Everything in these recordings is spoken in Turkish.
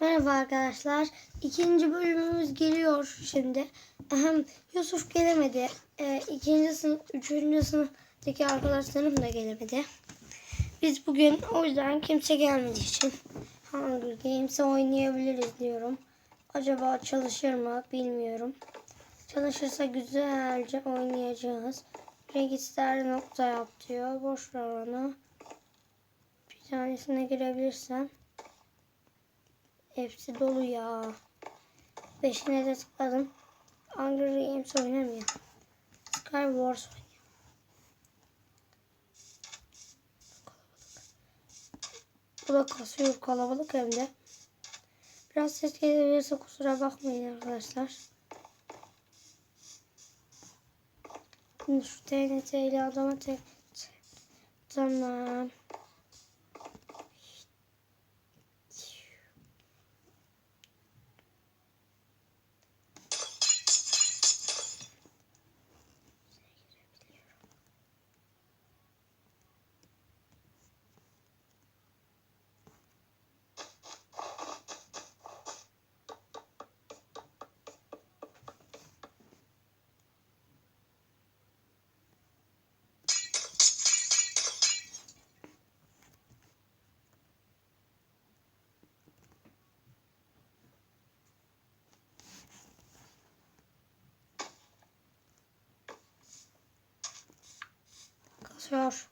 Merhaba arkadaşlar. İkinci bölümümüz geliyor şimdi. Ahem, Yusuf gelemedi. Ee, ikinci sınıf, üçüncü sınıftaki arkadaşlarım da gelemedi. Biz bugün o yüzden kimse gelmediği için Hunger Games'i oynayabiliriz diyorum. Acaba çalışır mı bilmiyorum. Çalışırsa güzelce oynayacağız. Register nokta yap diyor. Boş ver. Bir tanesine girebilirsem. Hepsi dolu ya. Beşine de tıkladım. Hunger Games oynamıyor. Skywars oynuyor. Bu da kasıyor kalabalık hem de. Biraz ses gelebilirse kusura bakmayın arkadaşlar. Şimdi şu TNT ile adama tek... Tamam. Kasıyor.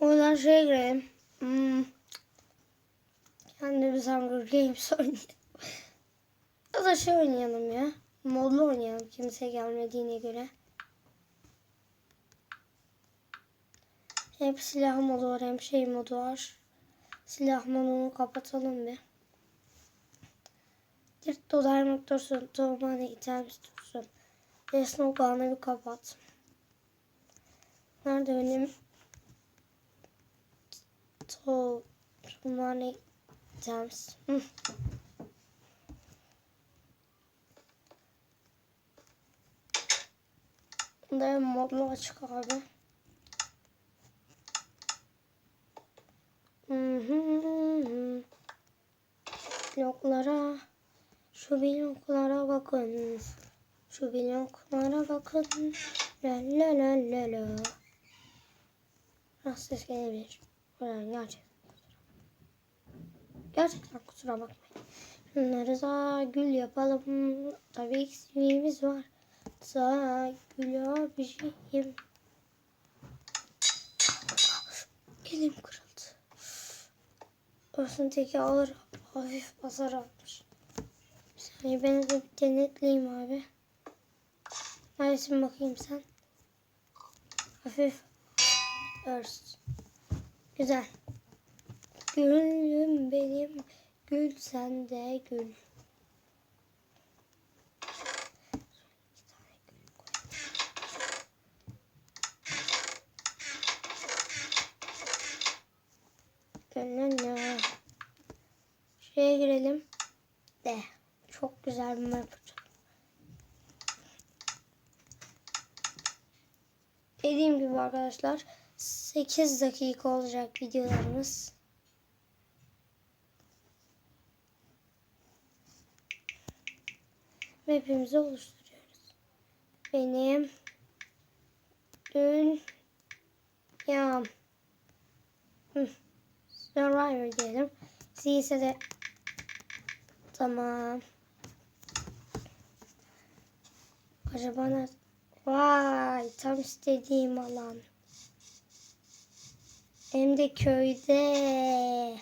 Oradan şeye girelim. Hmm. Kendimiz Hunger Games oynayalım. Ya da şey oynayalım ya. Modlu oynayalım kimse gelmediğine göre. Hem silah modu var hem şey modu var. Silah modunu kapatalım bir. Dirt dolar dursun. Tohumane itermiş dursun. Resmi bir kapat. Nerede benim tohumane items? Hı. Bunda modlu açık abi. Bloklara, şu bloklara bakın. Şu bloklara bakın. La la la la la. Biraz ses gelebilir. Yani gerçekten. Gerçekten kusura bakmayın. Da gül yapalım. Tabii eksiğimiz var. Sağ gül abiciğim. Elim kırıldı. Olsun teki ağır hafif basar almış. Bir ben de denetleyeyim abi. Neredesin bakayım sen? Hafif. Örs. Güzel. Gülüm benim. Gül sen de gül. Şuraya girelim. De. Çok güzel bir map. Dediğim gibi arkadaşlar 8 dakika olacak videolarımız. Map'imizi oluşturuyoruz. Benim dünyam. Hı. Survivor diyelim. C ise de tamam. Acaba ne? Vay tam istediğim alan. Hem de köyde.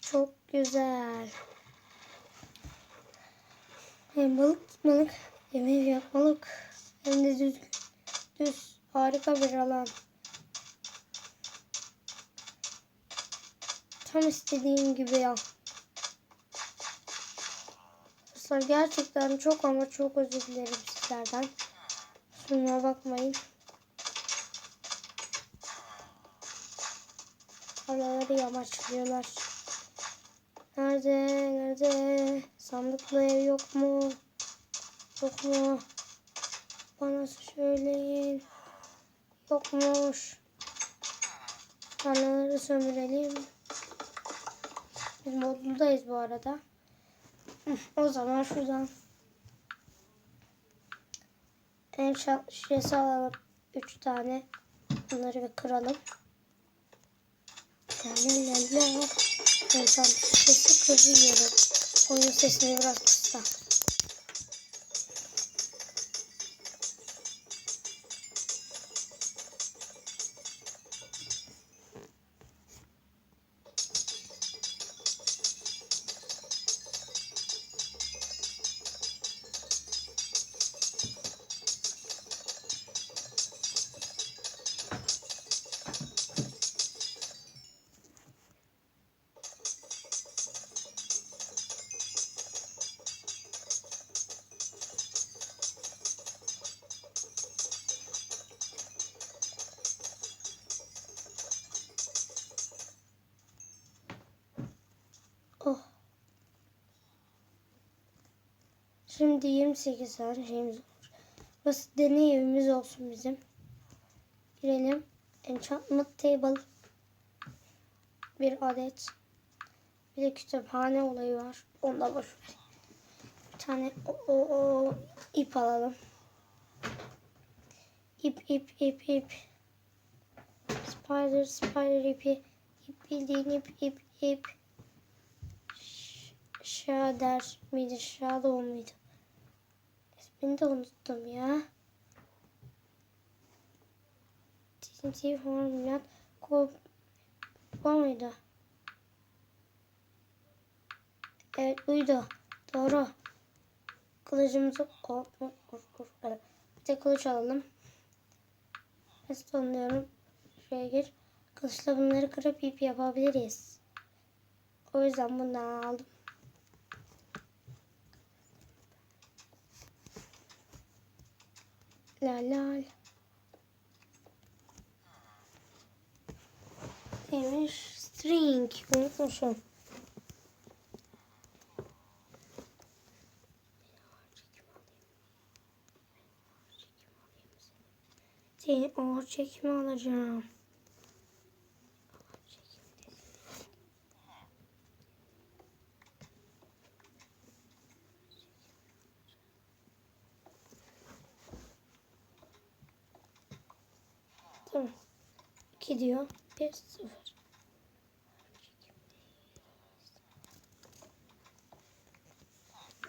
Çok güzel. Hem balık tutmalık hem ev yapmalık. Hem de düz, düz harika bir alan. Tam istediğim gibi ya. Arkadaşlar gerçekten çok ama çok özür dilerim sizlerden. Kusuruma bakmayın. Araları yamaçlıyorlar. Nerede? Nerede? Sandıklı ev yok mu? Yok mu? Bana söyleyin. Yokmuş. Tarlaları sömürelim. Biz modludayız bu arada. O zaman şuradan enşant şişesi alalım. Üç tane. Bunları bir kıralım. Lalla. Enşant şişesi kırıyorum. Oyun sesini biraz kısa. Şimdi 28 tane şeyimiz olur. Burası deney evimiz olsun bizim. Girelim. Enchantment table. Bir adet. Bir de kütüphane olayı var. Onu da boş ver. Bir tane o, o, o ip alalım. İp ip ip ip. Spider spider ipi. İp bildiğin ip ip ip. Shader miydi? Shadow muydu? İsmini de unuttum ya. TNT Formula Kop bu muydu? Evet buydu. Doğru. Kılıcımızı or, or. Evet. Bir de kılıç alalım. Nasıl diyorum? Şuraya gir. Kılıçla bunları kırıp ip yapabiliriz. O yüzden bundan aldım. La la. Neymiş? String. Unutmuşum. Seni ağır çekimi alacağım. Tamam. 2 diyor. 1 0.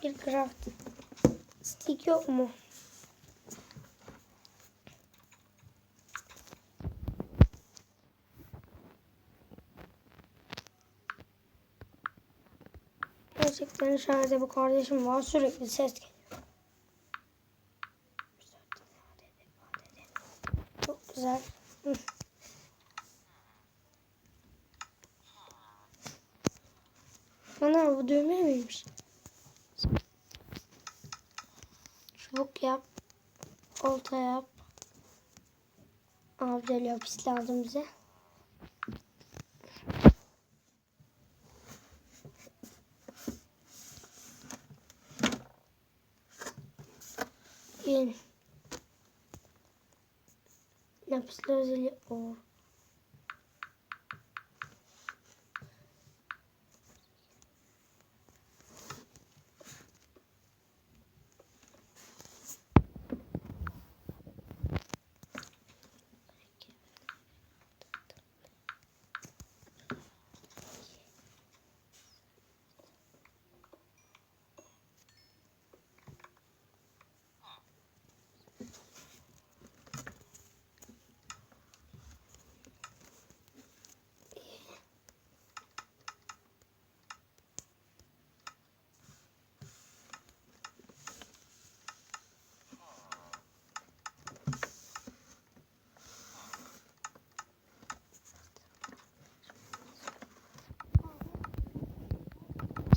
Bir craft stick yok mu? Gerçekten şahane bu kardeşim var sürekli ses geliyor. Çok güzel. Hı. Ana bu düğme miymiş? Çubuk yap. Olta yap. Avcı lapis lazım bize. In. Lapis lazuli or.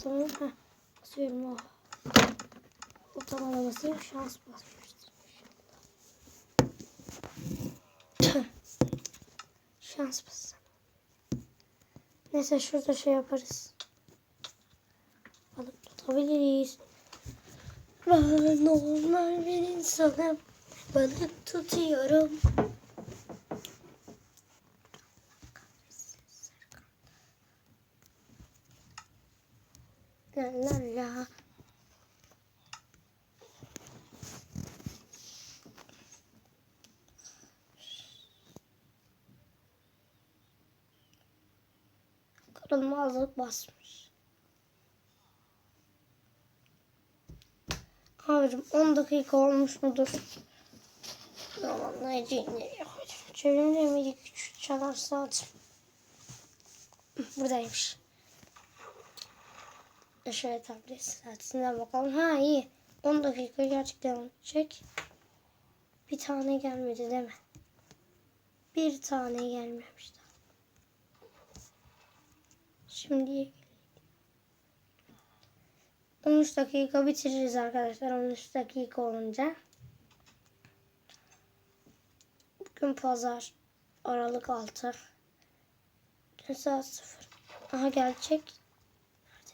Tamam. Heh. Basıyorum o. O tavana basayım. Şans basmıştır. Şans bassam. Neyse şurada şey yaparız. Balık tutabiliriz. Ben normal bir insanım. Balık tutuyorum. Kırılmazlık basmış. Abicim 10 dakika olmuş mudur? Yalanlayıcıyı nereye koydum? Çeviremeye miydik? Küçük çalar saat. Buradaymış. E Şöyle tablet saatinden bakalım. Ha iyi. 10 dakika gerçekten çek. Bir tane gelmedi değil mi? Bir tane gelmemiş daha. Şimdi 13 dakika bitiririz arkadaşlar. 13 dakika olunca. Bugün pazar. Aralık 6. Dün saat 0. Aha gelecek. Nerede?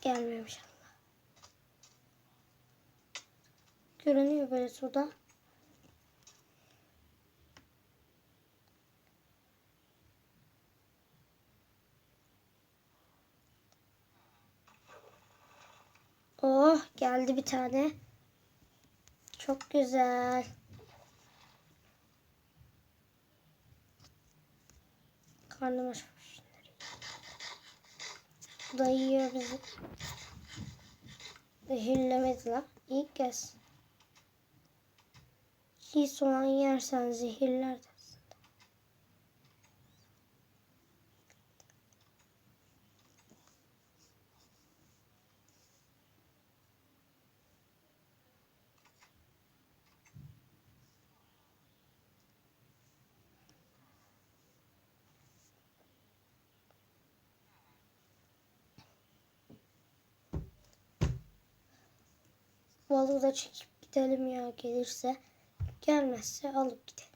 Gelmiyormuş Allah. Görünüyor böyle suda. Oh geldi bir tane. Çok güzel. Karnım açmış. Bu da yiyor bizi. Zehirlemedi lan. İlk kez. Çiğ soğan yersen zehirler Balığı da çekip gidelim ya gelirse. Gelmezse alıp gidelim.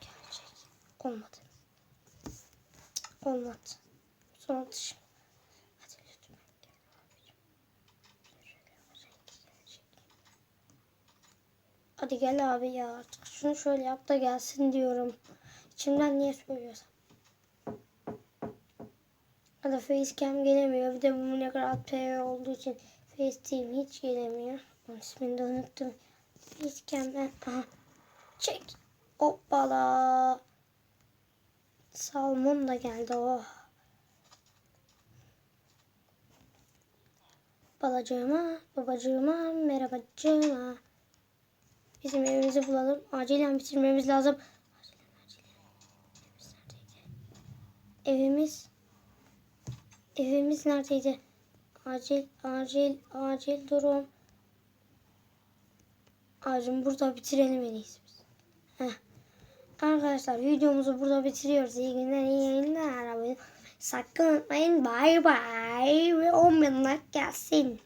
Gelecek. Olmadı. Olmadı. Son atışım. Hadi gel abi ya artık şunu şöyle yap da gelsin diyorum. İçimden niye söylüyorsam. Hadi facecam gelemiyor. Bir de bu ne kadar player olduğu için facetime hiç gelemiyor. Onun ismini de unuttum. Facecam'den aha çek. Hoppala. Salmon da geldi oh. Balacığıma, babacığıma, merhabacığıma. Bizim evimizi bulalım. Acilen bitirmemiz lazım. Acilen, acilen. Evimiz neredeydi? Evimiz. Evimiz neredeydi? Acil, acil, acil durum. Acil burada bitirelim en iyisi biz. Heh. Arkadaşlar videomuzu burada bitiriyoruz. İyi günler, iyi yayınlar. Sakın unutmayın. Bye bye. Ve 10 bin like gelsin.